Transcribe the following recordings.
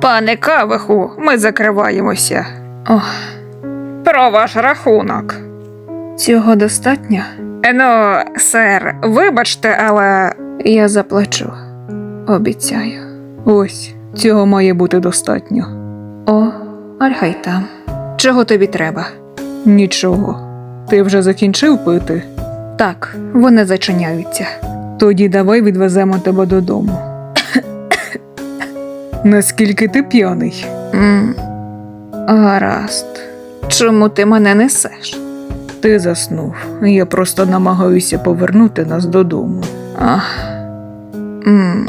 Пане Кавиху, ми закриваємося. Ох. Про ваш рахунок. Цього достатньо? Ну, сер, вибачте, але я заплачу. Обіцяю. Ось, цього має бути достатньо. О, альхай там. Чого тобі треба? Нічого. Ти вже закінчив пити? Так, вони зачиняються. Тоді давай відвеземо тебе додому. Наскільки ти п'яний? Гаразд. Чому ти мене несеш? Ти заснув. Я просто намагаюся повернути нас додому. Ах. м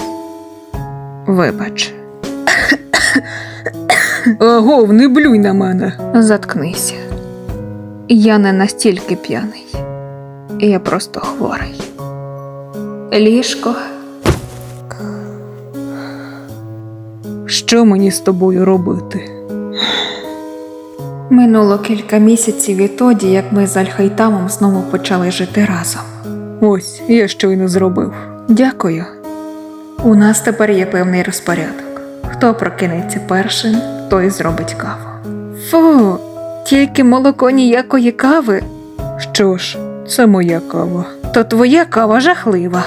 Вибач. Агов, не блюй на мене. Заткнися. Я не настільки п'яний. Я просто хворий. Ліжко. Що мені з тобою робити? Минуло кілька місяців відтоді, як ми з Альхайтамом знову почали жити разом. Ось, я щойно зробив. Дякую. У нас тепер є певний розпорядок. Хто прокинеться першим, той зробить каву. Фу, тільки молоко ніякої кави. Що ж, це моя кава. То твоя кава жахлива.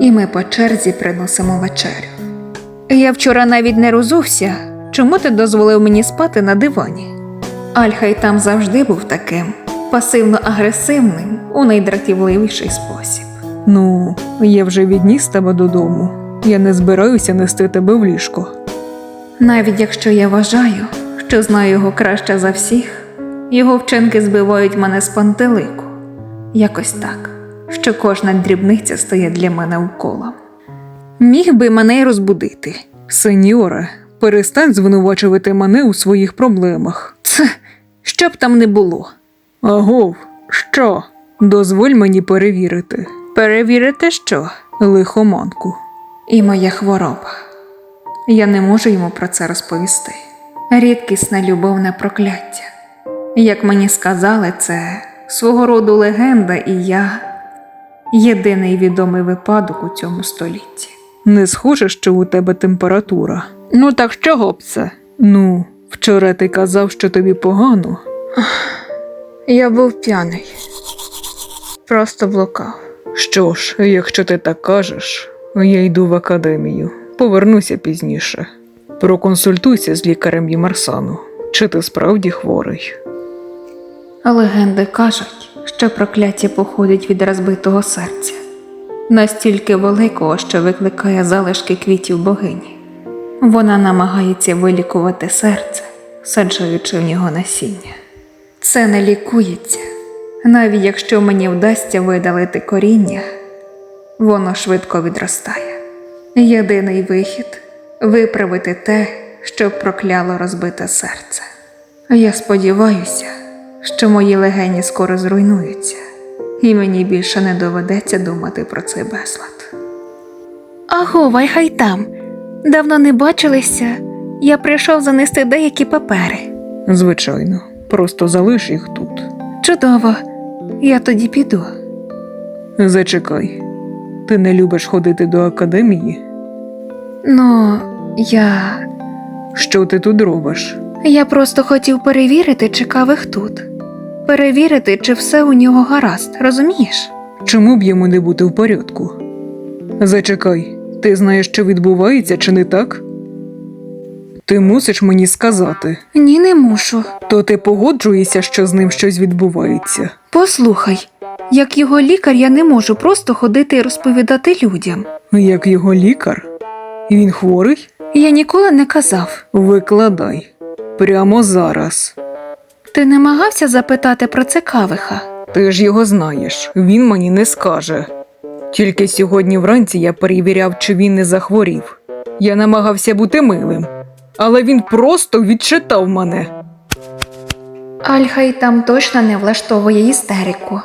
І ми по черзі приносимо вечерю. Я вчора навіть не розувся. Чому ти дозволив мені спати на дивані? Альхай там завжди був таким пасивно-агресивним у найдратівливіший спосіб. Ну, я вже відніс тебе додому. Я не збираюся нести тебе в ліжко. Навіть якщо я вважаю, що знаю його краще за всіх, його вчинки збивають мене з пантелику. Якось так, що кожна дрібниця стає для мене уколом. Міг би мене й розбудити. Сеньоре, перестань звинувачувати мене у своїх проблемах. Це що б там не було. Агов, що? Дозволь мені перевірити. Перевірити що? Лихоманку. І моя хвороба. Я не можу йому про це розповісти. Рідкісне любовне прокляття. Як мені сказали, це свого роду легенда, і я єдиний відомий випадок у цьому столітті. Не схоже, що у тебе температура. Ну так чого б це? Ну, вчора ти казав, що тобі погано. Я був п'яний. Просто блукав. Що ж, якщо ти так кажеш, я йду в академію. Повернуся пізніше. Проконсультуйся з лікарем Ємарсану. Чи ти справді хворий? Легенди кажуть, що прокляття походить від розбитого серця, настільки великого, що викликає залишки квітів богині. Вона намагається вилікувати серце, саджаючи в нього насіння. Це не лікується, навіть якщо мені вдасться видалити коріння, воно швидко відростає. Єдиний вихід виправити те, що прокляло розбите серце. Я сподіваюся, що мої легені скоро зруйнуються, і мені більше не доведеться думати про цей безлад. Аго, вай хай там. Давно не бачилися. Я прийшов занести деякі папери. Звичайно, просто залиш їх тут. Чудово, я тоді піду. Зачекай, ти не любиш ходити до академії? Ну, я. Що ти тут робиш? Я просто хотів перевірити, чи кавих тут. Перевірити, чи все у нього гаразд, розумієш? Чому б йому не бути в порядку? Зачекай, ти знаєш, що відбувається, чи не так? Ти мусиш мені сказати. Ні, не мушу. То ти погоджуєшся, що з ним щось відбувається. Послухай, як його лікар, я не можу просто ходити і розповідати людям. Як його лікар? Він хворий? Я ніколи не казав. Викладай. Прямо зараз. Ти намагався запитати про це кавиха? Ти ж його знаєш, він мені не скаже. Тільки сьогодні вранці я перевіряв, чи він не захворів. Я намагався бути милим, але він просто відчитав мене. Альхай там точно не влаштовує істерику.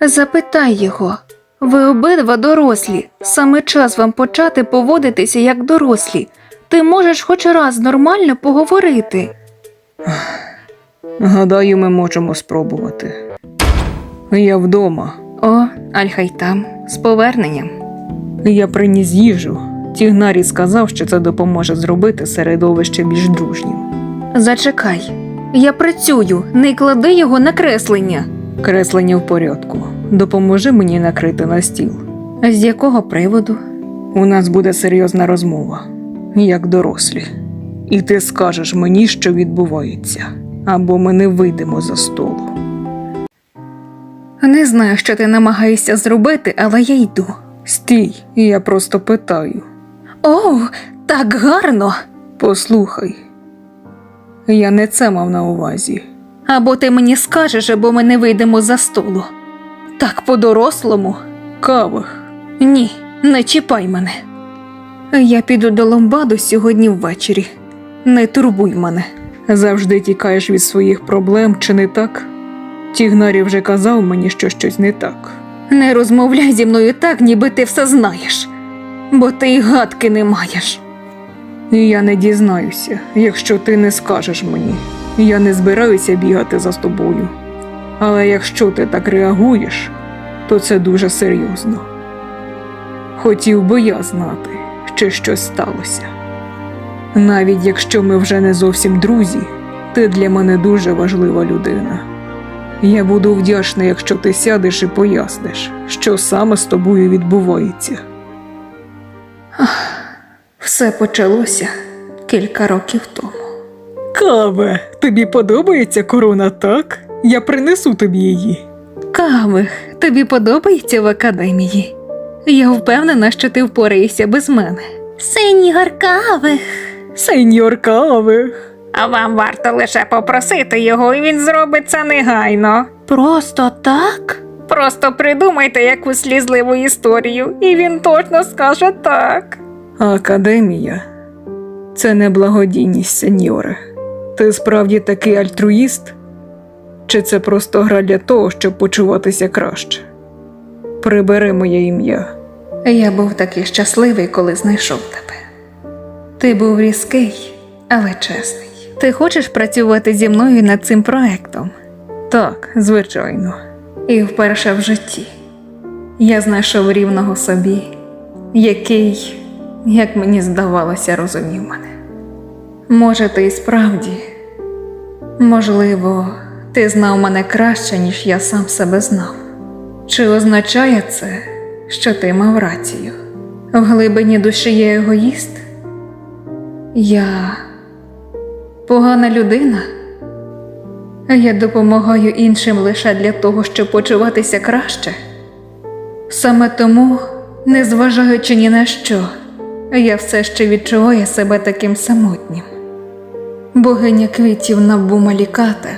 Запитай його. Ви обидва дорослі. Саме час вам почати поводитися як дорослі. Ти можеш хоч раз нормально поговорити. Гадаю, ми можемо спробувати. Я вдома. О, Альхай там, з поверненням. Я приніс їжу, Тігнарій сказав, що це допоможе зробити середовище більш дружнім. Зачекай, я працюю, не клади його на креслення. Креслення в порядку. Допоможи мені накрити на стіл. З якого приводу? У нас буде серйозна розмова, як дорослі. І ти скажеш мені, що відбувається, або ми не вийдемо за столу. Не знаю, що ти намагаєшся зробити, але я йду. Стій, я просто питаю. О, так гарно. Послухай. Я не це мав на увазі. Або ти мені скажеш, або ми не вийдемо за столу. Так по-дорослому. Кавих. Ні, не чіпай мене. Я піду до ломбаду сьогодні ввечері. Не турбуй мене. Завжди тікаєш від своїх проблем, чи не так? Тігнарі вже казав мені, що щось не так. Не розмовляй зі мною так, ніби ти все знаєш, бо ти й гадки не маєш. І я не дізнаюся, якщо ти не скажеш мені. Я не збираюся бігати за тобою. Але якщо ти так реагуєш, то це дуже серйозно. Хотів би я знати, чи щось сталося. Навіть якщо ми вже не зовсім друзі, ти для мене дуже важлива людина. Я буду вдячний, якщо ти сядеш і поясниш, що саме з тобою відбувається. Все почалося кілька років тому. Каве, тобі подобається корона, так? Я принесу тобі її. Каве, тобі подобається в академії? Я впевнена, що ти впораєшся без мене. Сеньор кави. Сеньор кави. А вам варто лише попросити його, і він зробить це негайно. Просто так? Просто придумайте якусь слізливу історію, і він точно скаже так. Академія це не благодійність, сеньоре. Ти справді такий альтруїст? Чи це просто гра для того, щоб почуватися краще? Прибери моє ім'я. Я був такий щасливий, коли знайшов тебе. Ти був різкий, але чесний. Ти хочеш працювати зі мною над цим проектом? Так, звичайно. І вперше в житті я знайшов рівного собі, який, як мені здавалося, розумів мене. Може, ти і справді, можливо, ти знав мене краще, ніж я сам себе знав. Чи означає це, що ти мав рацію? В глибині душі я егоїст? Я погана людина? Я допомагаю іншим лише для того, щоб почуватися краще. Саме тому, незважаючи ні на що, я все ще відчуваю себе таким самотнім. Богиня квітів Набумаліката,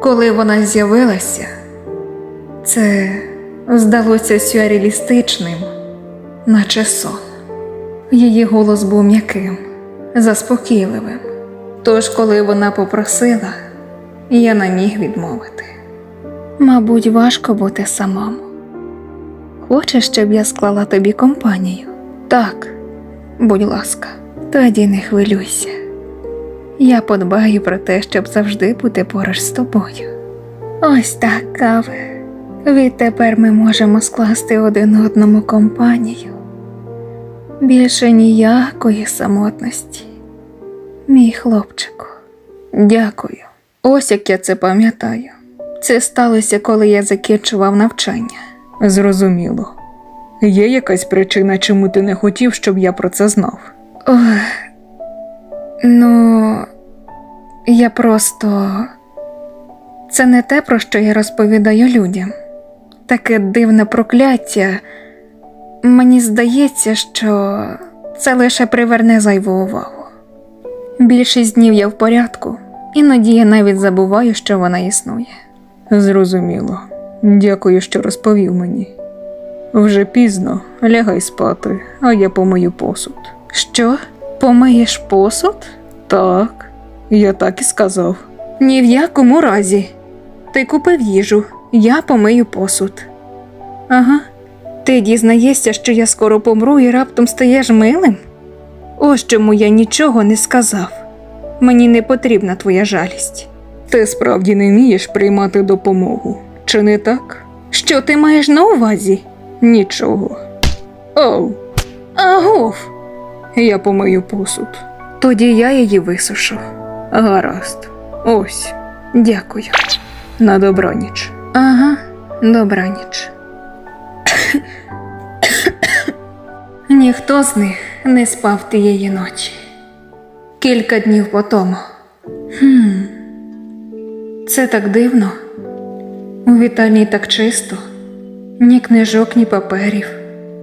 коли вона з'явилася, це здалося сюрреалістичним, наче сон. Її голос був м'яким, заспокійливим. Тож, коли вона попросила, я не міг відмовити. Мабуть, важко бути самому. Хочеш, щоб я склала тобі компанію? Так, будь ласка, тоді не хвилюйся. Я подбаю про те, щоб завжди бути поруч з тобою. Ось так, каве. Відтепер ми можемо скласти один одному компанію. Більше ніякої самотності. Мій хлопчику, дякую. Ось як я це пам'ятаю. Це сталося, коли я закінчував навчання. Зрозуміло. Є якась причина, чому ти не хотів, щоб я про це знав? Ох, ну, я просто. Це не те, про що я розповідаю людям. Таке дивне прокляття. Мені здається, що це лише приверне зайву увагу. Більшість днів я в порядку, іноді я навіть забуваю, що вона існує. Зрозуміло. Дякую, що розповів мені. Вже пізно, лягай спати, а я помию посуд. Що? Помиєш посуд? Так, я так і сказав. Ні в якому разі. Ти купив їжу, я помию посуд. Ага. Ти дізнаєшся, що я скоро помру і раптом стаєш милим? Ось чому я нічого не сказав. Мені не потрібна твоя жалість. Ти справді не вмієш приймати допомогу, чи не так? Що ти маєш на увазі? Нічого. Оу. Агуф. Я помию посуд. Тоді я її висушу. Гаразд. Ось. Дякую. На добраніч. Ага, добраніч. Ніхто з них не спав тієї ночі. Кілька днів по тому. Хм. Це так дивно. У вітальні так чисто, ні книжок, ні паперів,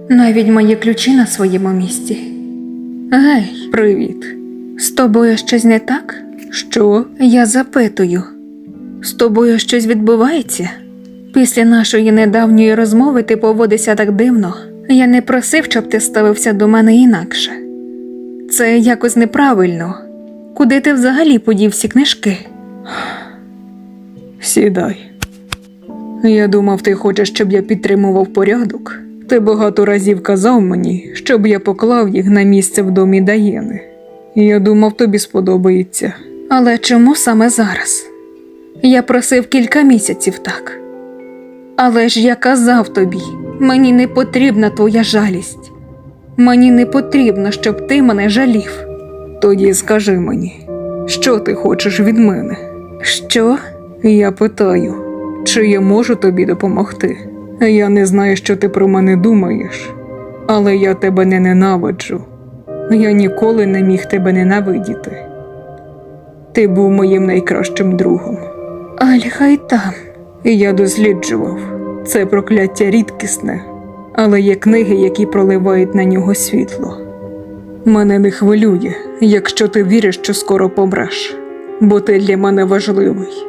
навіть мої ключі на своєму місці. Гей, привіт. З тобою щось не так? Що? Я запитую. З тобою щось відбувається? Після нашої недавньої розмови ти поводишся так дивно. Я не просив, щоб ти ставився до мене інакше. Це якось неправильно. Куди ти взагалі подів всі книжки? Сідай. Я думав, ти хочеш, щоб я підтримував порядок. Ти багато разів казав мені, щоб я поклав їх на місце в домі Даєни. Я думав, тобі сподобається. Але чому саме зараз? Я просив кілька місяців так. Але ж я казав тобі, мені не потрібна твоя жалість. Мені не потрібно, щоб ти мене жалів. Тоді скажи мені, що ти хочеш від мене? Що? Я питаю, чи я можу тобі допомогти? Я не знаю, що ти про мене думаєш, але я тебе не ненавиджу. Я ніколи не міг тебе ненавидіти. Ти був моїм найкращим другом. Альха й там. І я досліджував. Це прокляття рідкісне, але є книги, які проливають на нього світло. Мене не хвилює, якщо ти віриш, що скоро помреш, бо ти для мене важливий.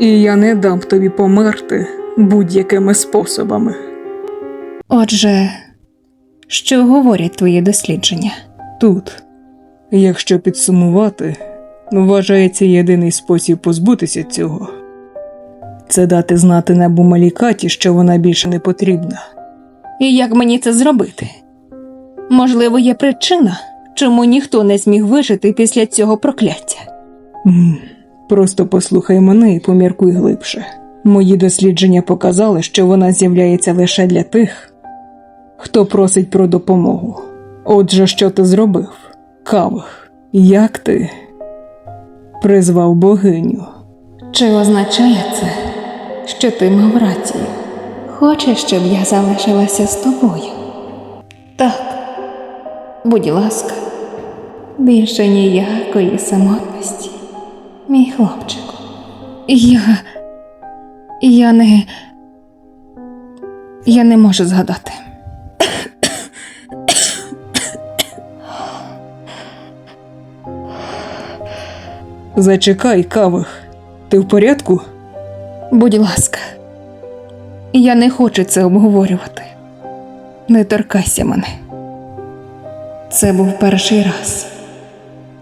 І я не дам тобі померти будь-якими способами. Отже, що говорять твої дослідження? Тут, якщо підсумувати, вважається єдиний спосіб позбутися цього це дати знати небу Малікаті, що вона більше не потрібна. І як мені це зробити? Можливо, є причина, чому ніхто не зміг вижити після цього прокляття. Просто послухай мене і поміркуй глибше. Мої дослідження показали, що вона з'являється лише для тих, хто просить про допомогу. Отже, що ти зробив? Кавих, як ти призвав богиню? Чи означає це, що ти мав рацію? Хочеш, щоб я залишилася з тобою? Так, будь ласка, більше ніякої самотності, мій хлопчику. Я. Я не. Я не можу згадати. Зачекай, кавих. Ти в порядку? Будь ласка, я не хочу це обговорювати. Не торкайся мене. Це був перший раз,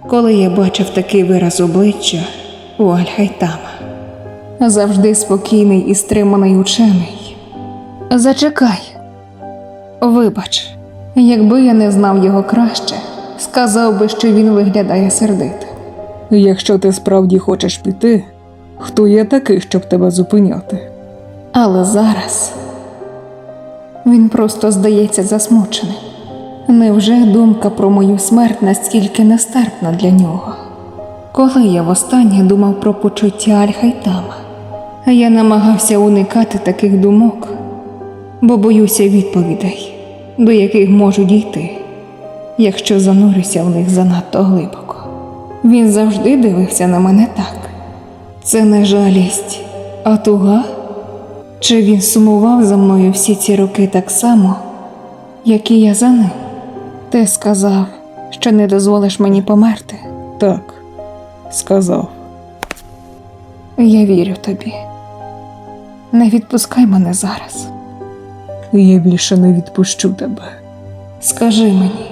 коли я бачив такий вираз обличчя у Альхайтама. Завжди спокійний і стриманий учений. Зачекай. Вибач, якби я не знав його краще, сказав би, що він виглядає сердитим. Якщо ти справді хочеш піти, хто я такий, щоб тебе зупиняти? Але зараз він просто здається засмученим. Невже думка про мою смерть настільки нестерпна для нього? Коли я востаннє думав про почуття Альхайтама, я намагався уникати таких думок, бо боюся відповідей, до яких можу дійти, якщо занурюся в них занадто глибоко. Він завжди дивився на мене так. Це не жалість, а туга? Чи він сумував за мною всі ці роки так само, як і я за ним? Ти сказав, що не дозволиш мені померти. Так, сказав. Я вірю тобі. Не відпускай мене зараз. Я більше не відпущу тебе. Скажи мені,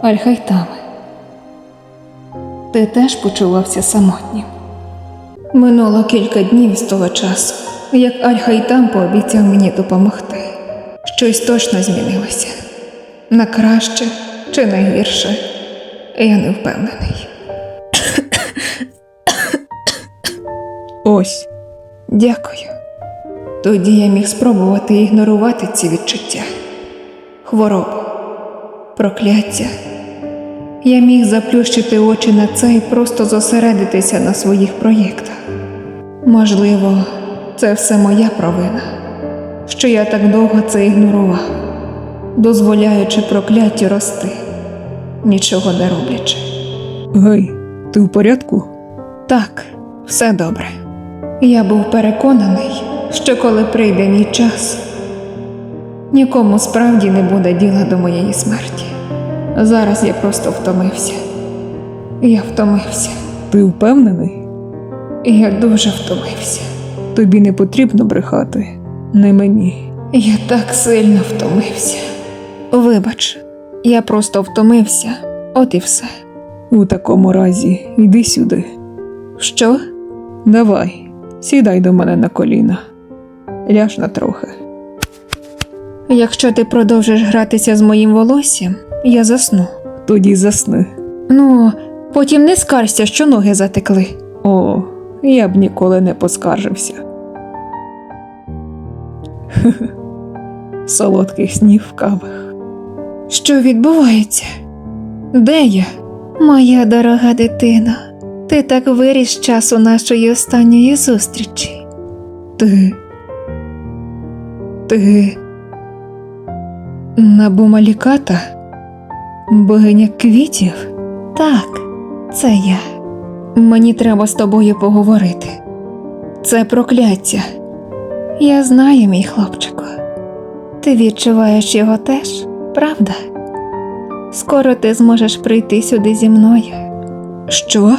Альхайтаме, ти теж почувався самотнім. Минуло кілька днів з того часу, як Альхайтам пообіцяв мені допомогти. Щось точно змінилося. На краще чи на гірше, я не впевнений. Ось. Дякую. Тоді я міг спробувати ігнорувати ці відчуття, хворобу, Прокляття. Я міг заплющити очі на це і просто зосередитися на своїх проєктах. Можливо, це все моя провина, що я так довго це ігнорував, дозволяючи прокляттю рости, нічого не роблячи. Гей, ти в порядку? Так, все добре. Я був переконаний, що коли прийде мій час, нікому справді не буде діла до моєї смерті. Зараз я просто втомився. Я втомився. Ти впевнений? Я дуже втомився. Тобі не потрібно брехати. Не мені. Я так сильно втомився. Вибач, я просто втомився, от і все. У такому разі йди сюди. Що? Давай, сідай до мене на коліна. Ляж на трохи. Якщо ти продовжиш гратися з моїм волоссям, я засну. Тоді засни. Ну, потім не скарся, що ноги затекли. О, я б ніколи не поскаржився. Солодких снів кавих. Що відбувається? Де я? Моя дорога дитина, ти так виріс часу нашої останньої зустрічі. Ти. Ти. Набумаліката? Богиня квітів? Так, це я. Мені треба з тобою поговорити. Це прокляття. Я знаю, мій хлопчику. Ти відчуваєш його теж, правда? Скоро ти зможеш прийти сюди зі мною. Що?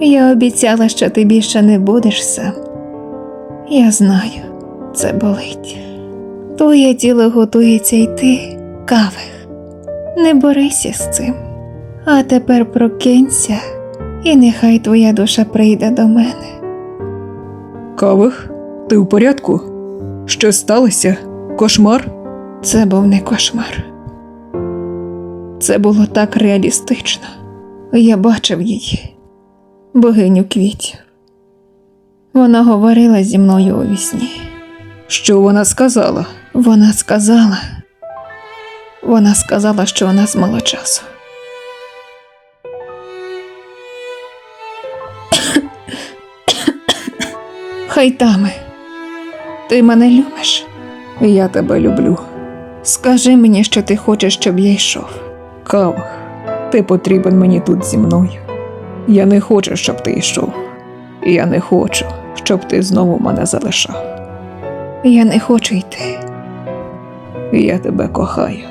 Я обіцяла, що ти більше не будеш сам. Я знаю, це болить. Твоє тіло готується йти, кавих. Не борися з цим. А тепер прокинься, і нехай твоя душа прийде до мене. Кавих? Ти в порядку? Що сталося? Кошмар? Це був не кошмар. Це було так реалістично. Я бачив її, богиню квітів. Вона говорила зі мною у вісні. Що вона сказала? Вона сказала. Вона сказала, що у нас мало часу. Хайтами, ти мене любиш? Я тебе люблю. Скажи мені, що ти хочеш, щоб я йшов. Кавих, ти потрібен мені тут зі мною. Я не хочу, щоб ти йшов. Я не хочу, щоб ти знову мене залишав. Я не хочу йти. Я тебе кохаю.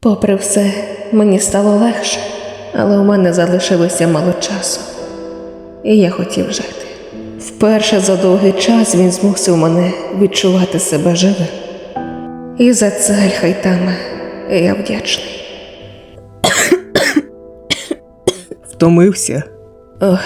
Попри все, мені стало легше, але у мене залишилося мало часу, і я хотів жити. Вперше за довгий час він змусив мене відчувати себе живим. І за це Альхайтаме я вдячний. Втомився. Ох,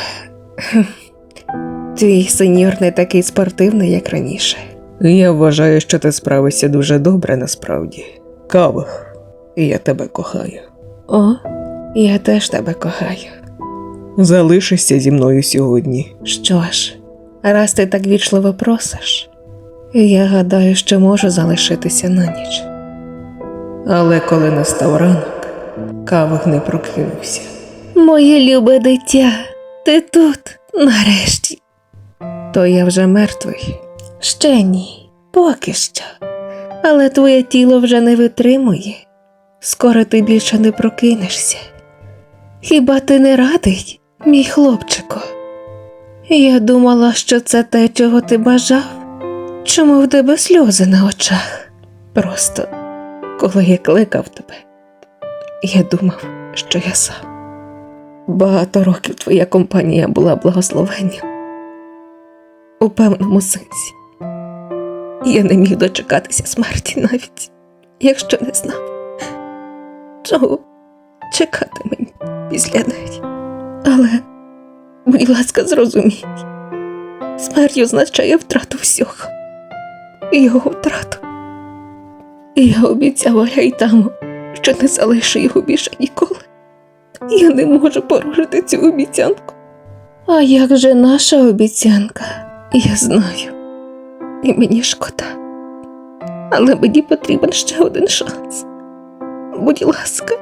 твій сеньор не такий спортивний, як раніше. Я вважаю, що ти справишся дуже добре насправді. Кавих, я тебе кохаю. О, я теж тебе кохаю. Залишишся зі мною сьогодні. Що ж, раз ти так вічливо просиш, я гадаю, що можу залишитися на ніч. Але коли настав ранок, кавих не прокинувся. Моє любе дитя, ти тут, нарешті. То я вже мертвий. Ще ні, поки що. Але твоє тіло вже не витримує. Скоро ти більше не прокинешся. Хіба ти не радий, мій хлопчику? Я думала, що це те, чого ти бажав. Чому в тебе сльози на очах? Просто, коли я кликав тебе, я думав, що я сам. Багато років твоя компанія була благословенням. У певному сенсі. Я не міг дочекатися смерті навіть, якщо не знав, чого чекати мені після неї. Але, будь ласка, зрозумій, смерть означає втрату всього, його втрату. І я обіцяв Гайтаму, що не залишу його більше ніколи. Я не можу порушити цю обіцянку. А як же наша обіцянка? Я знаю. І мені шкода. Але мені потрібен ще один шанс. будь ласка.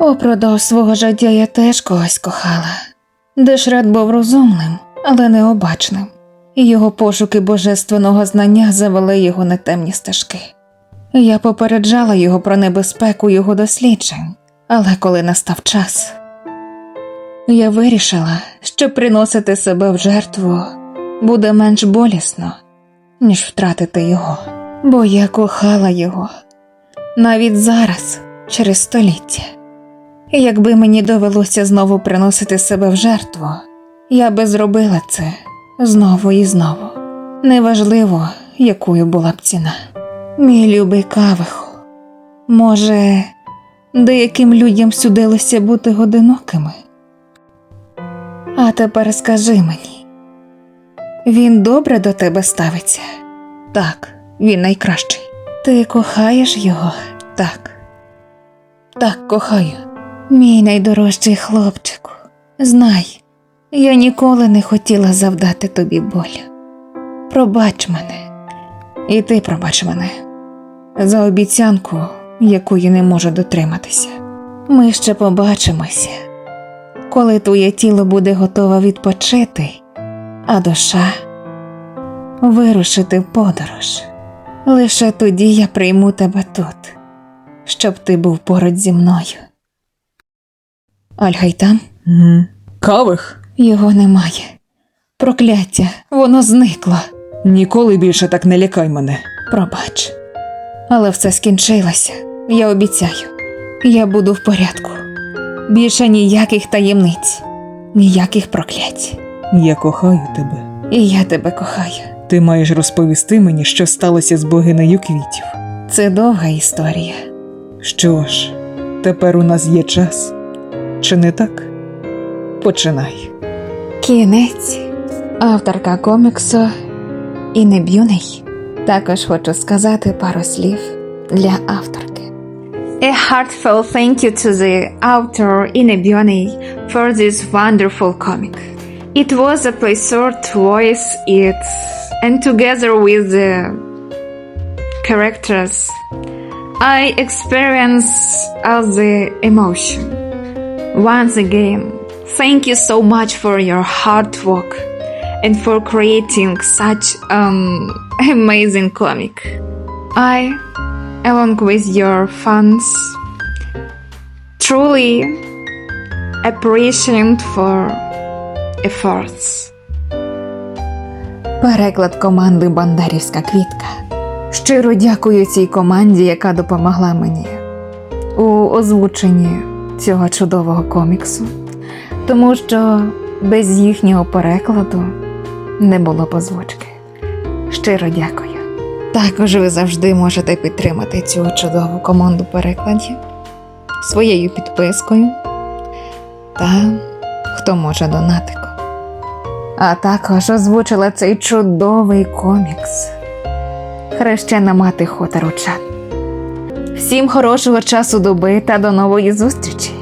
Упродовж свого життя я теж когось кохала. Дешрет був розумним, але необачним, і його пошуки божественного знання завели його на темні стежки. Я попереджала його про небезпеку його досліджень, але коли настав час, я вирішила, що приносити себе в жертву буде менш болісно, ніж втратити його, бо я кохала його навіть зараз, через століття. Якби мені довелося знову приносити себе в жертву, я би зробила це знову і знову. Неважливо, якою була б ціна. Мій любий кавиху, може, деяким людям судилося бути одинокими. А тепер скажи мені, він добре до тебе ставиться? Так, він найкращий. Ти кохаєш його? Так. Так, кохаю. Мій найдорожчий хлопчику, знай, я ніколи не хотіла завдати тобі болю. Пробач мене, і ти пробач мене за обіцянку, якої не можу дотриматися. Ми ще побачимося, коли твоє тіло буде готове відпочити, а душа вирушити в подорож. Лише тоді я прийму тебе тут, щоб ти був поруч зі мною. Альгай там? Угу. Кавих? Його немає. Прокляття, воно зникло. Ніколи більше так не лякай мене. Пробач. Але все скінчилося. Я обіцяю. Я буду в порядку. Більше ніяких таємниць, ніяких проклять. Я кохаю тебе. І я тебе кохаю. Ти маєш розповісти мені, що сталося з богинею квітів. Це довга історія. Що ж, тепер у нас є час. Чи не так? Починай. Кінець. Авторка коміксу Інне Б'юней. Також хочу сказати пару слів для авторки. A heartfelt thank you to the author Ine Bioni for this wonderful comic. It was a pleasure to voice it, and together with the characters, I experience all the emotion. Once again, thank you so much for your hard work and for creating such um amazing comic. I along with your fans truly appreciate for efforts. Переклад команди Бандерівська квітка. Щиро дякую цій команді, яка допомогла мені у озвученні цього чудового коміксу, тому що без їхнього перекладу не було б озвучки. Щиро дякую. Також ви завжди можете підтримати цю чудову команду перекладів своєю підпискою та хто може донатиком. А також озвучила цей чудовий комікс. Хрещена мати Хота Ручан. Всім хорошого часу доби та до нової зустрічі!